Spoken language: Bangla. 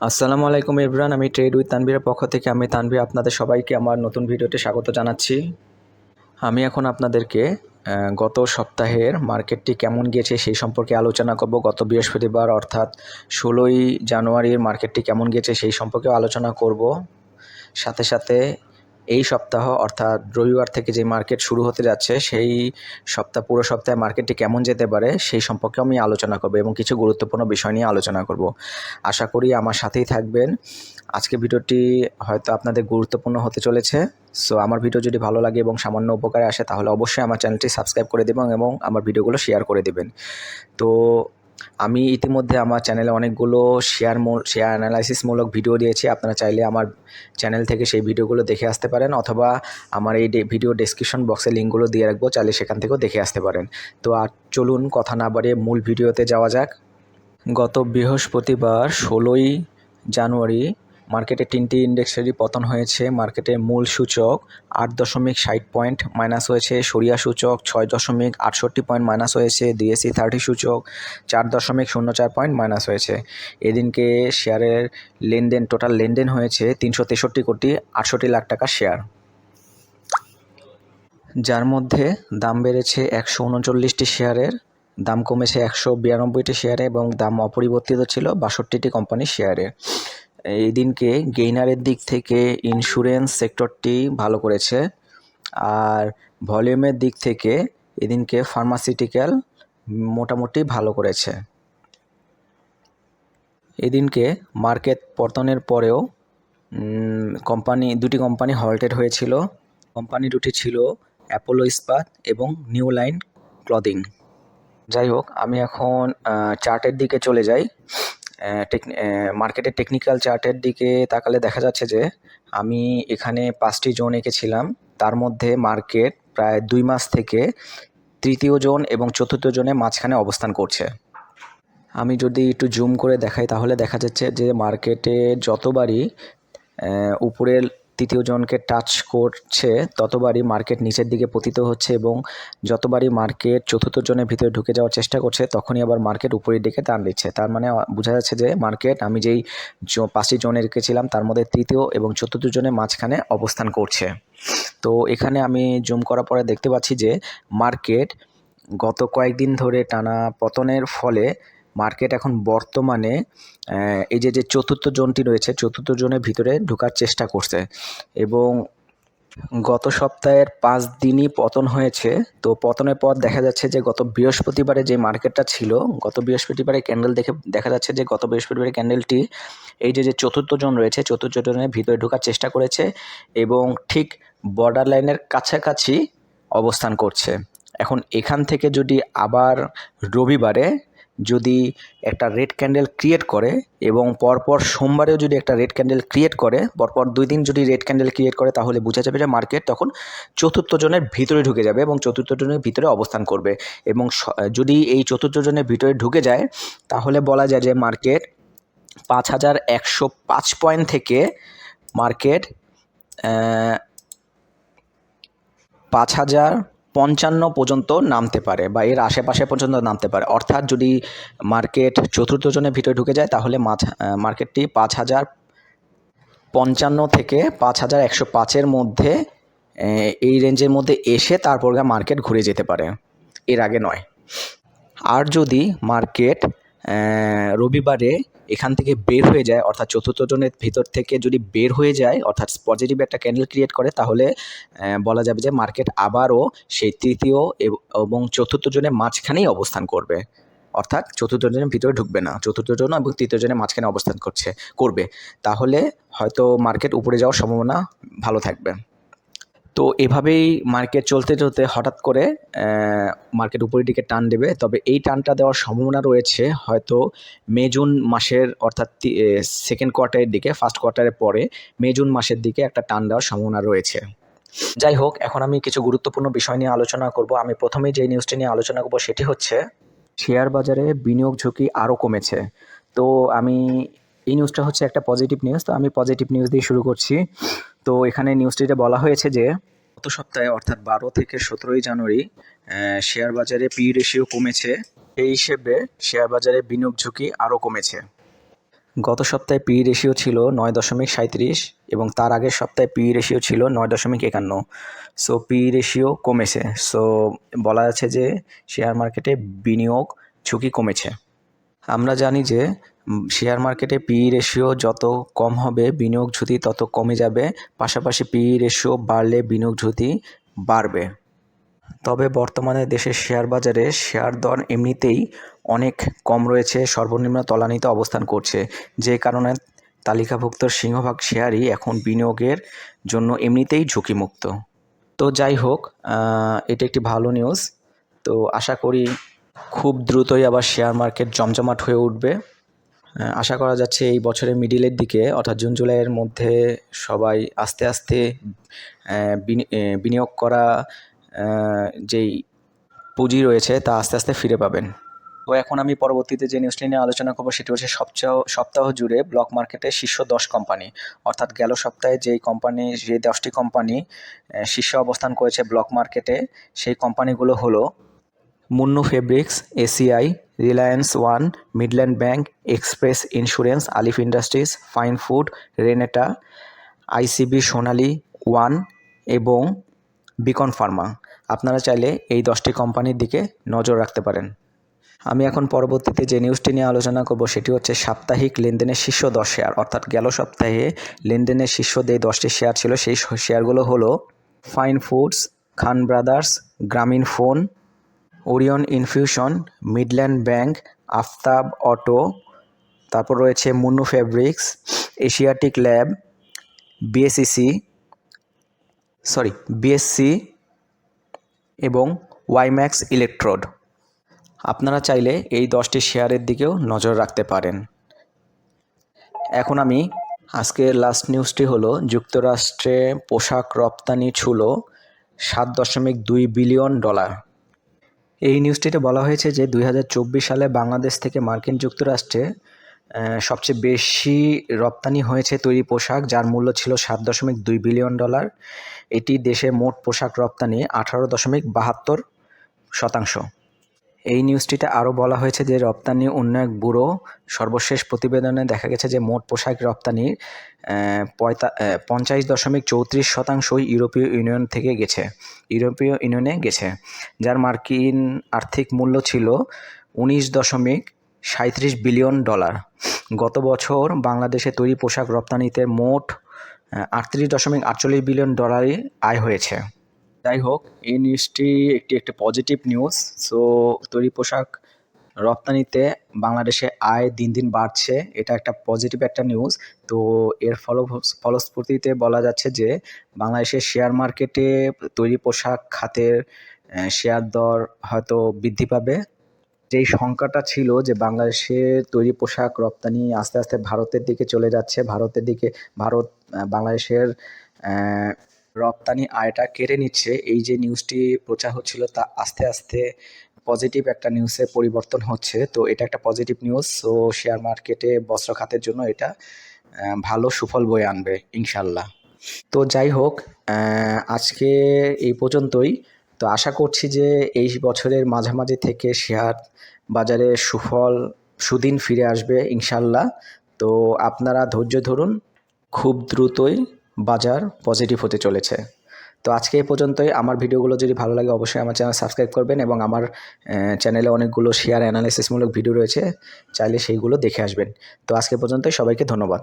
আসসালামু আলাইকুম ইবরান, আমি ট্রেড উইথ তানভীরের পক্ষ থেকে আমি তানভীর আপনাদের সবাইকে আমার নতুন ভিডিওতে স্বাগত জানাচ্ছি। আমি এখন আপনাদেরকে গত সপ্তাহের মার্কেটটি কেমন গিয়েছে সেই সম্পর্কে আলোচনা করব। গত বৃহস্পতিবার, অর্থাৎ ষোলোই জানুয়ারির মার্কেটটি কেমন গিয়েছে সেই সম্পর্কেও আলোচনা করব। সাথে সাথে এই সপ্তাহ, অর্থাৎ রবিবার থেকে যে মার্কেট শুরু হতে যাচ্ছে, সেই সপ্তাহ, পুরো সপ্তাহে মার্কেটটি কেমন যেতে পারে, সেই সম্পর্কে আমি আলোচনা করব এবং কিছু গুরুত্বপূর্ণ বিষয় নিয়ে আলোচনা করব। আশা করি আমার সাথেই থাকবেন। আজকে ভিডিওটি হয়তো আপনাদের গুরুত্বপূর্ণ হতে চলেছে। সো আমার ভিডিও যদি ভালো লাগে এবং সামান্য উপকারে আসে, তাহলে অবশ্যই আমার চ্যানেলটি সাবস্ক্রাইব করে দেবেন এবং আমার ভিডিওগুলো শেয়ার করে দেবেন। তো আমি ইতিমধ্যে আমার চ্যানেলে অনেকগুলো শেয়ার শেয়ার অ্যানালাইসিসমূলক ভিডিও দিয়েছি। আপনারা চাইলে আমার চ্যানেল থেকে সেই ভিডিওগুলো দেখে আসতে পারেন অথবা আমার এই ভিডিও ডেসক্রিপশন বক্সে লিঙ্কগুলো দিয়ে রাখব, চাইলে সেখান থেকেও দেখে আসতে পারেন। তো আর চলুন কথা না বাড়িয়ে মূল ভিডিওতে যাওয়া যাক। গত বৃহস্পতিবার ষোলোই জানুয়ারি মার্কেটে তিনটি ইন্ডেক্সেরই পতন হয়েছে। মার্কেটে মূল সূচক আট দশমিক ষাট পয়েন্ট মাইনাস হয়েছে। সরিয়া সূচক ছয় দশমিক আটষট্টি পয়েন্ট মাইনাস হয়েছে। ডিএসসি থার্টি সূচক চার দশমিক শূন্য চার পয়েন্ট মাইনাস হয়েছে। এদিনকে শেয়ারের লেনদেন, টোটাল লেনদেন হয়েছে তিনশো তেষট্টি কোটি আটষট্টি লাখ টাকা শেয়ার। যার মধ্যে দাম বেড়েছে একশো উনচল্লিশটি শেয়ারের, দাম কমেছে একশো বিরানব্বইটি শেয়ারে এবং দাম অপরিবর্তিত ছিল বাষট্টিটি কোম্পানির শেয়ারে। এই দিনকে গেইনারের দিক থেকে ইন্স্যুরেন্স সেক্টরটি ভালো করেছে। আর ভলিউমের দিক থেকে এদিনকে ফার্মাসিউটিক্যাল মোটামুটি ভালো করেছে। এদিনকে মার্কেট পতনের পরেও কোম্পানি দুটি কোম্পানি হল্টেড হয়েছিল। কোম্পানি দুটি ছিল অ্যাপোলো ইস্পাত এবং নিউ লাইন ক্লদিং যাই হোক, আমি এখন চার্টের দিকে চলে যাই। মার্কেটের টেকনিক্যাল চার্টের দিকে তাকালে দেখা যাচ্ছে যে আমি এখানে পাঁচটি জোন এঁকেছিলাম। তার মধ্যে মার্কেট প্রায় দুই মাস থেকে তৃতীয় জোন এবং চতুর্থ জোনে মাঝখানে অবস্থান করছে। আমি যদি একটু জুম করে দেখাই, তাহলে দেখা যাচ্ছে যে মার্কেটে যতবারই উপরের তৃতীয় জনকে টাচ করছে, ততবারই মার্কেট নিচের দিকে পতিত হচ্ছে এবং যতবারই মার্কেট চতুর্থ জনের ভিতরে ঢুকে যাওয়ার চেষ্টা করছে, তখনই আবার মার্কেট উপরের দিকে টান দিচ্ছে। তার মানে বোঝা যাচ্ছে যে মার্কেট আমি যেই পাঁচটি জনে রেখেছিলাম, তার মধ্যে তৃতীয় এবং চতুর্থ জনের মাঝখানে অবস্থান করছে। তো এখানে আমি জুম করার পরে দেখতে পাচ্ছি যে মার্কেট গত কয়েকদিন ধরে টানা পতনের ফলে মার্কেট এখন বর্তমানে এই যে যে চতুর্থ জোনটি রয়েছে, চতুর্থ জোনের ভিতরে ঢোকার চেষ্টা করছে। এবং গত সপ্তাহের পাঁচ দিনই পতন হয়েছে। তো পতনের পর দেখা যাচ্ছে যে, গত বৃহস্পতিবারে যে মার্কেটটা ছিল, গত বৃহস্পতিবারে ক্যান্ডেল দেখে দেখা যাচ্ছে যে, গত বৃহস্পতিবারে ক্যান্ডেলটি এই যে যে চতুর্থ জন রয়েছে, চতুর্থ জনের ভিতরে ঢোকার চেষ্টা করেছে এবং ঠিক বর্ডার লাইনের কাছাকাছি অবস্থান করছে। এখন এখান থেকে যদি আবার রবিবারে যদি একটা রেড ক্যান্ডেল ক্রিয়েট করে এবং পরপর সোমবারেও যদি একটা রেড ক্যান্ডেল ক্রিয়েট করে, পরপর দুই দিন যদি রেড ক্যান্ডেল ক্রিয়েট করে, তাহলে বোঝা যাবে যে মার্কেট তখন চতুর্থ জনের ভিতরে ঢুকে যাবে এবং চতুর্থ জনের ভিতরে অবস্থান করবে। এবং যদি এই চতুর্থ জনের ভিতরে ঢুকে যায়, তাহলে বলা যায় যে মার্কেট পাঁচ হাজার একশো পাঁচ পয়েন্ট থেকে মার্কেট পাঁচ হাজার পঞ্চান্ন পর্যন্ত নামতে পারে বা এর আশেপাশে পর্যন্ত নামতে পারে। অর্থাৎ যদি মার্কেট চতুর্থ জনের ভিতরে ঢুকে যায়, তাহলে মাছ মার্কেটটি পাঁচ হাজার পঞ্চান্ন থেকে পাঁচ হাজার একশো পাঁচের মধ্যে এই রেঞ্জের মধ্যে এসে তারপর মার্কেট ঘুরে যেতে পারে। এর আগে নয়। আর যদি মার্কেট রবিবারে এখান থেকে বের হয়ে যায়, অর্থাৎ চতুর্থ জনের ভিতর থেকে যদি বের হয়ে যায়, অর্থাৎ পজিটিভ একটা ক্যান্ডেল ক্রিয়েট করে, তাহলে বলা যাবে যে মার্কেট আবারও সেই তৃতীয় এবং চতুর্থ জনের মাঝখানেই অবস্থান করবে। অর্থাৎ চতুর্থ জনের ভিতরে ঢুকবে না, চতুর্থ জন এবং তৃতীয় জনের মাঝখানে অবস্থান করছে, করবে। তাহলে হয়তো মার্কেট উপরে যাওয়ার সম্ভাবনা ভালো থাকবে। তো এভাবেই মার্কেট চলতে চলতে হঠাৎ করে মার্কেট উপরের দিকে টান দেবে। তবে এই টানটা দেওয়ার সম্ভাবনা রয়েছে। হয়তো মে, জুন মাসের অর্থাৎ সেকেন্ড কোয়ার্টারের দিকে ফার্স্ট কোয়ার্টারের পরে মে, জুন মাসের দিকে একটা টান দেওয়ার সম্ভাবনা রয়েছে। যাই হোক, এখন আমি কিছু গুরুত্বপূর্ণ বিষয় নিয়ে আলোচনা করব। আমি প্রথমেই যে নিউজটি নিয়ে আলোচনা করব সেটি হচ্ছে শেয়ার বাজারে বিনিয়োগ ঝুঁকি আরও কমেছে। তো আমি, এই নিউজটা হচ্ছে একটা পজিটিভ নিউজ তো আমি পজিটিভ নিউজ দিয়ে শুরু করছি। তো এখানে নিউজটিতে বলা হয়েছে যে, গত সপ্তাহে অর্থাৎ বারো থেকে সতেরোই জানুয়ারি শেয়ার বাজারে পি রেশিও কমেছে। এই হিসেবে শেয়ার বাজারে বিনিয়োগ ঝুঁকি আরও কমেছে। গত সপ্তাহে পি রেশিও ছিল নয় দশমিক সাঁইত্রিশ এবং তার আগের সপ্তাহে পি রেশিও ছিল নয় দশমিক একান্ন। সো পি রেশিও কমেছে। সো বলা যাচ্ছে যে শেয়ার মার্কেটে বিনিয়োগ ঝুঁকি কমেছে। আমরা জানি যে শেয়ার মার্কেটে পি রেশিও যত কম হবে, বিনিয়োগ ঝুঁকি তত কমে যাবে। পাশাপাশি পি রেশিও বাড়লে বিনিয়োগ ঝুঁকি বাড়বে। তবে বর্তমানে দেশের শেয়ার বাজারে শেয়ার দর এমনিতেই অনেক কম রয়েছে, সর্বনিম্ন তলানিতে অবস্থান করছে। যে কারণে তালিকাভুক্ত সিংহভাগ শেয়ারই এখন বিনিয়োগের জন্য এমনিতেই ঝুঁকিমুক্ত। তো যাই হোক এটা একটি ভালো নিউজ তো আশা করি খুব দ্রুতই আবার শেয়ার মার্কেট জমজমাট হয়ে উঠবে। আশা করা যাচ্ছে এই বছরের মিডিলের দিকে, অর্থাৎ জুন, জুলাইয়ের মধ্যে সবাই আস্তে আস্তে বিনি- বিনিয়োগ করা যেই পুঁজি রয়েছে তা আস্তে আস্তে ফিরে পাবেন। তো এখন আমি পরবর্তীতে যে নিউজটি নিয়ে আলোচনা করব সেটি হচ্ছে সপ্তাহ সপ্তাহ জুড়ে ব্লক মার্কেটের শীর্ষ দশ কোম্পানি অর্থাৎ গেল সপ্তাহে যেই কোম্পানি যে দশটি কোম্পানি শীর্ষে অবস্থান করেছে ব্লক মার্কেটে সেই কোম্পানিগুলো হলো Monno Fabrics ACI Reliance One Midland Bank Express Insurance Alif Industries Fine Food Renata ICB Sonali One এবং বিকন ফার্মা আপনারা চাইলে এই দশটি কোম্পানির দিকে নজর রাখতে পারেন। আমি এখন পরবর্তীতে যে নিউজটি নিয়ে আলোচনা করব, সেটি হচ্ছে সাপ্তাহিক লেনদেনের শীর্ষ দশ শেয়ার অর্থাৎ গেল সপ্তাহে লেনদেনের শীর্ষ যে দশটি শেয়ার ছিল, সেই শেয়ারগুলো হলো Fine Foods Khan Brothers Grameen Phone Orion Infusion, Midland Bank, Aftab Auto, তারপর রয়েছে Monno Fabrics, Asiatic Lab BSEC sorry, BSC এবং ওয়াইম্যাক্স ইলেকট্রোড। আপনারা চাইলে এই দশটি শেয়ারের দিকেও নজর রাখতে পারেন। এখন আমি আজকের লাস্ট নিউজটি হলো, যুক্তরাষ্ট্রে পোশাক রপ্তানি ছিল সাত দশমিক দুই বিলিয়ন ডলার। এই নিউজটিতে বলা হয়েছে যে দু হাজার চব্বিশ সালে বাংলাদেশ থেকে মার্কিন যুক্তরাষ্ট্রে সবচেয়ে বেশি রপ্তানি হয়েছে তৈরি পোশাক, যার মূল্য ছিল সাত দশমিক দুই বিলিয়ন ডলার। এটি দেশে মোট পোশাক রপ্তানি আঠারো দশমিক বাহাত্তর শতাংশ। এই নিউজটিতে আরও বলা হয়েছে যে রপ্তানি উন্নয়ন ব্যুরো সর্বশেষ প্রতিবেদনে দেখা গেছে যে মোট পোশাক রপ্তানির পঁয়তা পঞ্চাশ দশমিক চৌত্রিশ শতাংশই ইউরোপীয় ইউনিয়ন থেকে গেছে, ইউরোপীয় ইউনিয়নে গেছে, যার মার্কিন আর্থিক মূল্য ছিল উনিশ দশমিক সাঁত্রিশ বিলিয়ন ডলার। গত বছর বাংলাদেশে তৈরি পোশাক রপ্তানিতে মোট আটত্রিশ দশমিক আটচল্লিশ বিলিয়ন ডলারই আয় হয়েছে। যাই হোক এই নিউজটি একটি একটি পজিটিভ নিউজ সো তৈরি পোশাক রপ্তানিতে বাংলাদেশে আয় দিন দিন বাড়ছে। এটা একটা পজিটিভ একটা নিউজ তো, এর ফল, ফলস্ফূর্তিতে বলা যাচ্ছে যে বাংলাদেশের শেয়ার মার্কেটে তৈরি পোশাক খাতের শেয়ার দর হয়তো বৃদ্ধি পাবে। যেই সংখ্যাটা ছিল যে বাংলাদেশের তৈরি পোশাক রপ্তানি আস্তে আস্তে ভারতের দিকে চলে যাচ্ছে। ভারতের দিকে, ভারত বাংলাদেশের রপ্তানি আয়টা কেড়ে নিচ্ছে। এই যে নিউজটি প্রচার হচ্ছিল, তা আস্তে আস্তে পজিটিভ একটা নিউজে পরিবর্তন হচ্ছে। তো এটা একটা পজিটিভ নিউজ সো শেয়ার মার্কেটে বস্ত্র খাতের জন্য এটা ভালো সুফল বয়ে আনবে ইনশাল্লাহ তো যাই হোক আজকে এই পর্যন্তই। তো আশা করছি যে এই বছরের মাঝামাঝি থেকে শেয়ার বাজারে সুফল, সুদিন ফিরে আসবে ইনশাল্লাহ তো আপনারা ধৈর্য ধরুন, খুব দ্রুতই বাজার পজিটিভ হতে চলেছে। তো আজকে এই পর্যন্তই। আমার ভিডিওগুলো যদি ভালো লাগে, অবশ্যই আমার চ্যানেল সাবস্ক্রাইব করবেন এবং আমার চ্যানেলে অনেকগুলো শেয়ার অ্যানালিসিসমূলক ভিডিও রয়েছে, চাইলে সেইগুলো দেখে আসবেন। তো আজকে পর্যন্তই। সবাইকে ধন্যবাদ।